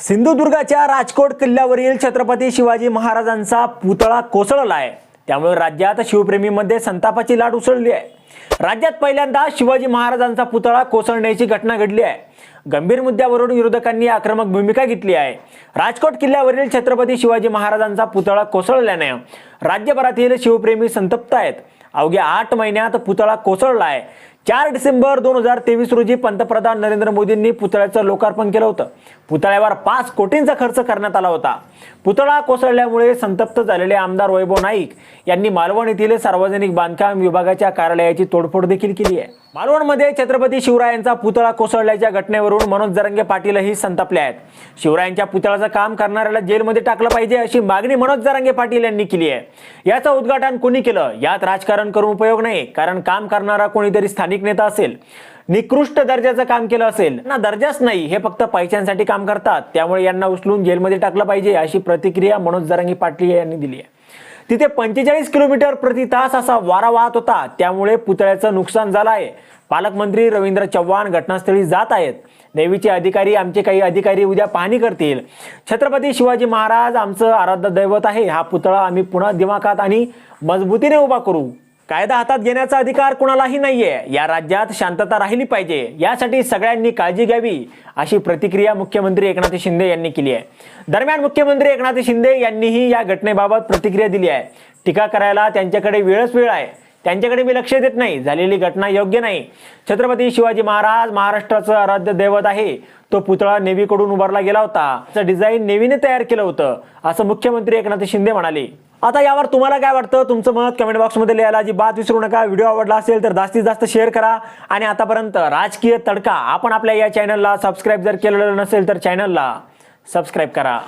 सिंधुदुर्गाच्या राजकोट किल्ल्यावरील छत्रपती शिवाजी महाराजांचा पुतळा कोसळला आहे. त्यामुळे राज्यात शिवप्रेमीमध्ये संतापाची लाट उसळली आहे. राज्यात पहिल्यांदा शिवाजी महाराजांचा पुतळा कोसळण्याची घटना घडली आहे. गंभीर मुद्द्यावरून विरोधकांनी आक्रमक भूमिका घेतली आहे. राजकोट किल्ल्यावरील छत्रपती शिवाजी महाराजांचा पुतळा कोसळल्याने राज्यभरातील शिवप्रेमी संतप्त आहेत. अवघ्या आठ महिन्यात पुतळा कोसळला आहे. चार डिसेंबर दोन हजार तेवीस रोजी पंतप्रधान नरेंद्र मोदींनी पुतळ्याचं लोकार्पण केलं होतं. पुतळ्यावर पाच कोटींचा खर्च करण्यात आला होता. पुतळा कोसळल्यामुळे संतप्त झालेले आमदार वैभव नाईक यांनी मालवण येथील सार्वजनिक बांधकाम विभागाच्या कार्यालयाची तोडफोड देखील केली आहे. मालवणमध्ये छत्रपती शिवरायांचा पुतळा कोसळल्याच्या घटनेवरून मनोज जरंगे पाटीलही संतापले आहेत. शिवरायांच्या पुतळ्याचं काम करणाऱ्याला जेलमध्ये टाकलं पाहिजे अशी मागणी मनोज जरांगे पाटील यांनी केली आहे. याचं उद्घाटन कोणी केलं? यात राजकारण करून उपयोग नाही कारण काम करणारा कोणीतरी स्थानिक नेता असेल निकृष्ट दर्जाचं काम केलं असेल ना दर्जाच नाही हे फक्त पैशांसाठी काम करतात. त्यामुळे यांना उचलून जेलमध्ये टाकलं पाहिजे अशी प्रतिक्रिया मनोज जरंगी पाटील यांनी दिली आहे. तिथे पंचेचाळीस किलोमीटर प्रति तास असा वारा वाहत होता. त्यामुळे पुतळ्याचं नुकसान झालं आहे. पालकमंत्री रवींद्र चव्हाण घटनास्थळी जात आहेत. नेव्हीचे अधिकारी आमचे काही अधिकारी उद्या पाहणी करतील. छत्रपती शिवाजी महाराज आमचं आराध्य दैवत आहे. हा पुतळा आम्ही पुन्हा दिमाखात आणि मजबूतीने उभा करू. कायदा हातात घेण्याचा अधिकार कुणालाही नाहीये. या राज्यात शांतता राहिली पाहिजे. यासाठी सगळ्यांनी काळजी घ्यावी अशी प्रतिक्रिया मुख्यमंत्री एकनाथ शिंदे यांनी केली आहे. दरम्यान मुख्यमंत्री एकनाथ शिंदे यांनीही या घटनेबाबत प्रतिक्रिया दिली आहे. टीका करायला त्यांच्याकडे वेळच वेळ आहे. त्यांच्याकडे मी लक्ष देत नाही. झालेली घटना योग्य नाही. छत्रपती शिवाजी महाराज महाराष्ट्राचं आराध्य दैवत आहे. तो पुतळा नेव्हीकडून उभारला गेला होता. त्याचं डिझाईन नेव्हीने तयार केलं होतं असं मुख्यमंत्री एकनाथ शिंदे म्हणाले. आता यावर तुम्हाला काय वाटतं? तुमचं मत कमेंट बॉक्समध्ये लिहायला अजिबात विसरू नका. व्हिडिओ आवडला असेल तर जास्तीत जास्त शेअर करा. आणि आतापर्यंत राजकीय तडका आपण आपल्या या चॅनलला सबस्क्राईब जर केलेलं नसेल तर चॅनलला सबस्क्राईब करा.